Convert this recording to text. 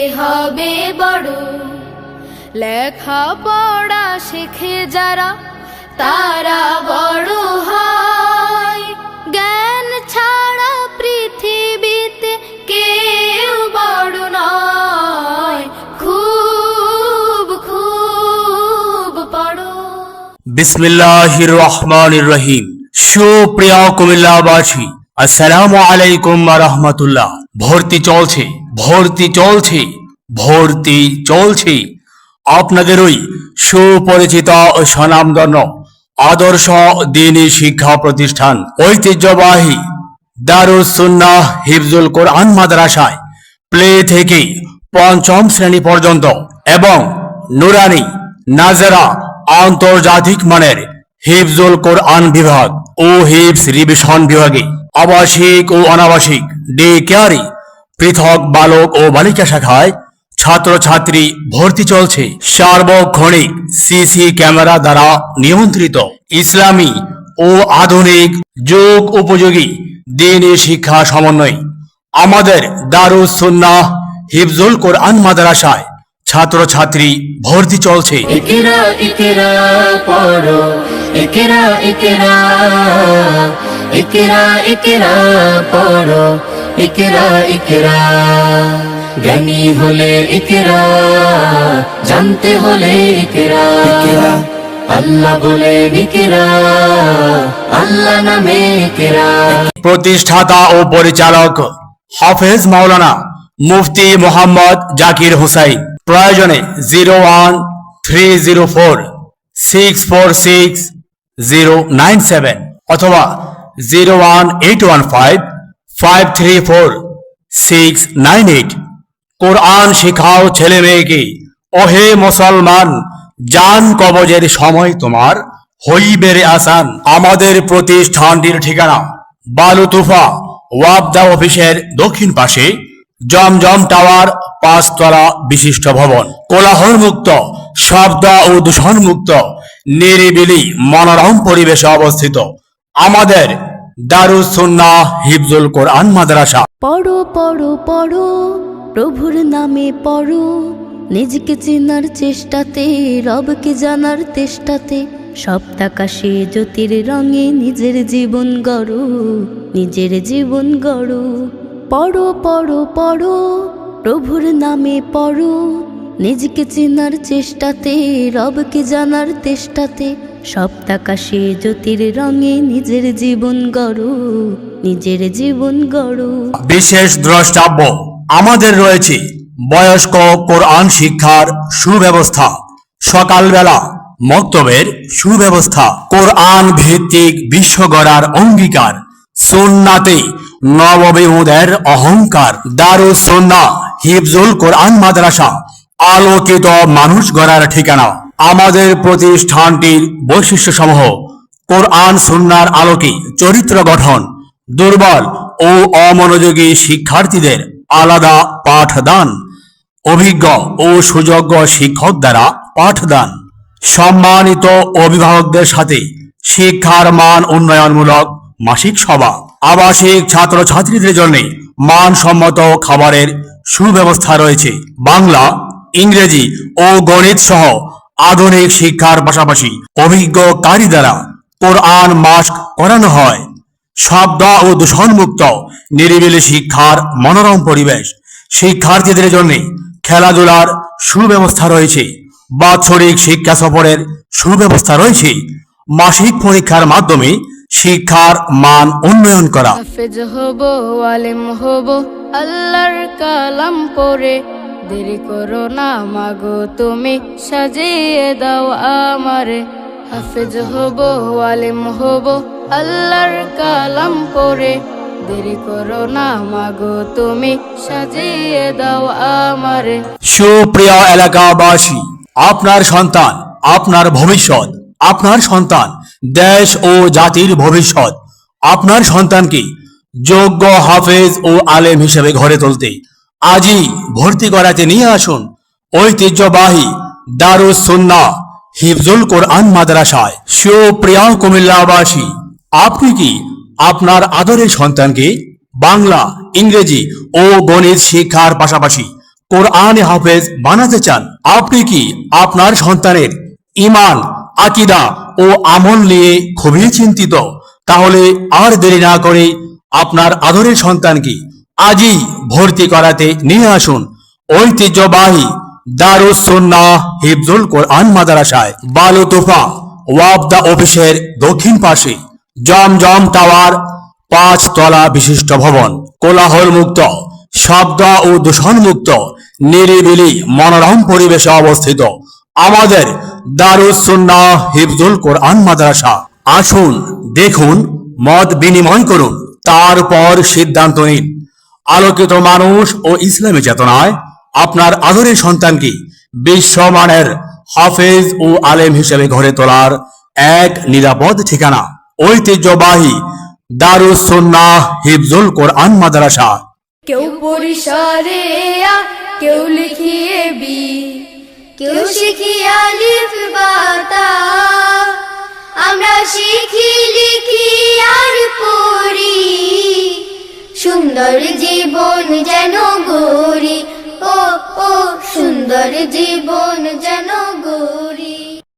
হবে বড়। লেখা পড়া শেখে যারা, তারা বড় হয়। জ্ঞান ছাড়া পৃথিবীতে কেউ বড় নয়। খুব খুব পড়ো বিসমিল্লাহির রহমানির রহিম। সুপ্রিয় কুমিল্লাবাসী আসসালামু আলাইকুম রহমতুল্লাহ। ভর্তি চলছে ভর্তি চলছে ভর্তি চলছে। আপনাদের ওই সুপরিচিত স্বনামধন্য আদর্শ দিনী শিক্ষা প্রতিষ্ঠান ঐতিহ্যবাহী দারুস সুন্নাহ হিফজুল কোরআন মাদ্রাসায় প্লে থেকে পঞ্চম শ্রেণি পর্যন্ত এবং নুরানি নাজারা আন্তর্জাতিক মানের হিফজুল কোরআন বিভাগ ও হিফস রিভিশন বিভাগে আবাসিক ও অনাবাসিক ডে কেয়ারি পৃথক বালক ও বালিকা শাখায় ছাত্রছাত্রী ভর্তি চলছে। সার্বক্ষণিক সিসি ক্যামেরা দ্বারা নিয়ন্ত্রিত। ইসলামী ও আধুনিক যোগ উপযোগী দিনী শিক্ষা সমন্বয়। আমাদের দারুস সুন্নাহ হিফজুল কোরআন মাদ্রাসায় ছাত্রছাত্রী ভর্তি চলছে। পড়ো। ইকরা ইকরা পড়ো। ইকরা ইকরা। জ্ঞানী হলে ইকরা জানতে হলে ইকরা। আল্লাহ বলে ইকরা আল্লাহ নামে ইকরা। প্রতিষ্ঠাতা ও পরিচালক হাফেজ মাওলানা মুফতি মোহাম্মদ জাকির হুসাইন। প্রয়োজনে zero one three zero four six four six zero nine seven অথবা zero one eight one five five three four six nine eight কোরআন শেখাও ছেলে মেয়েকে, ওহে মুসলমান, জান কবজের সময় তোমার হইবেরে আসান। আমাদের প্রতিষ্ঠানটির ঠিকানা বালুতুফা ওয়াবদা অফিসের দক্ষিণ পাশে জমজম টাওয়ার, পাঁচতলা বিশিষ্ট ভবন। কোলাহল মুক্ত শব্দ ও দূষণ মুক্ত নিরিবিলি, মনোরম পরিবেশে অবস্থিত। আমাদের দারুস সুন্নাহ হিফজুল কোরআন মাদ্রাসা। পড়ো পড়ো পড়ো, প্রভুর নামে পড়ো, নিজকে চেনার চেষ্টাতে, রবকে জানার তেষ্টাতে, সপ্তাকাশে জ্যোতির রঙে নিজের জীবন গড়ো, নিজের জীবন গড়ো। পড়ো পড়ো পড়ো, প্রভুর নামে পড়ো, নিজকে চেনার চেষ্টাতে, রবকে জানার তেষ্টাতে সপ্তাকাশে জ্যোতির রঙে নিজের জীবন গড়ো, নিজের জীবন গড়ো। বিশেষ দ্রষ্টাব্য আমাদের রয়েছে বয়স্ক কোরআন শিক্ষার সুব্যবস্থা, সকালবেলা মক্তবের সুব্যবস্থা, কোরআন ভিত্তিক বিশ্ব গড়ার অঙ্গীকার, সুন্নাতে নববিহুদের অহংকার দারু সন্না হিফজুল কোরআন মাদ্রাসা আলোকিত মানুষ গড়ার ঠিকানা। আমাদের প্রতিষ্ঠানটির বৈশিষ্ট্য সমূহ কোরআন সুন্নার আলোকে চরিত্র গঠন, দুর্বল ও অমনোযোগী শিক্ষার্থীদের আলাদা পাঠদান, অভিজ্ঞ ও সুযোগ্য শিক্ষক দ্বারা পাঠদান। সম্মানিত অভিভাবকদের সাথে শিক্ষার মান উন্নয়নমূলক মাসিক সভা, আবাসিক ছাত্রছাত্রীদের জন্য মানসম্মত খাবারের সুব্যবস্থা রয়েছে। বাংলা ইংরেজি ও গণিত সহ আধুনিক শিক্ষার পাশাপাশি অভিজ্ঞ কারি দ্বারা কোরআন মাস্ক করানো হয়। শব্দ ও দূষণমুক্ত, নিরিবিলি শিক্ষার মনোরম পরিবেশ। শিক্ষার্থীদের জন্য খেলাধুলার সুব্যবস্থা রয়েছে। বাৎসরিক শিক্ষা সফরের সুব্যবস্থা রয়েছে। মাসিক পরীক্ষার মাধ্যমে শিক্ষার মান উন্নয়ন করা। হব, আলেম হব, আল্লাহর কালাম পড়ে দেরি করো না মাগো, তুমি সাজিয়ে দাও আমারে। হাফেজ হব আলেম হব, আল্লাহর কালাম পড়ে দেরি করো না মাগো, তুমি সাজিয়ে দাও আমারে। সুপ্রিয় এলাকাবাসী, আপনার সন্তান, আপনার ভবিষ্যৎ, আপনার সন্তান, দেশ ও জাতির ভবিষ্যৎ। আপনার সন্তানকে যোগ্য হাফেজ ও আলেম হিসেবে ঘরে তুলতে আজই ভর্তি করাতে নিয়ে আসুন। ঐতিহ্যবাহী দারুস সুন্না হিফজুল কোরআন মাদ্রাসায়। সুপ্রিয় কুমিল্লাবাসী, আপনি কি আপনার আদরের সন্তানকে বাংলা, ইংরেজি ও গণিত শিক্ষার পাশাপাশি কোরআন হাফেজ বানাতে চান? আপনি কি আপনার সন্তানের ইমান আকিদা ও আমল নিয়ে খুবই চিন্তিত? তাহলে আর দেরি না করে আপনার আদরের সন্তানকে আজই ভর্তি করাতে নিয়ে আসুন। ঐতিহ্যবাহী দারুস সুন্নাহ হিফজুল কোরআন মাদ্রাসায় বালু তোফা ওয়াবদা অফিসের দক্ষিণ পাশে জমজম টাওয়ার পাঁচ তলা বিশিষ্ট ভবন কোলাহল মুক্ত শব্দ ও দূষণ মুক্ত নিরিবিলি, মনোরম পরিবেশে অবস্থিত আমাদের দারুস সুন্নাহ হিফজুল কোরআন মাদ্রাসা। আসুন, দেখুন, মত বিনিময় করুন, তারপর সিদ্ধান্ত নিন। আলোকিত মানুষ ও ইসলামী চেতনায় আপনার আদরের সন্তানকে বিশ্বমানের হাফেজ ও আলেম হিসেবে গড়ে তোলার এক নিরাপদ ঠিকানা। ঐতিহ্যবাহী দারুস সুন্নাহ হিফজুল কোরআন মাদ্রাসা। কেউ পরিসরে কেউ লিখিয়ে বি, কেউ শিখি আমরা শিখি ও জীবন যেন গড়ি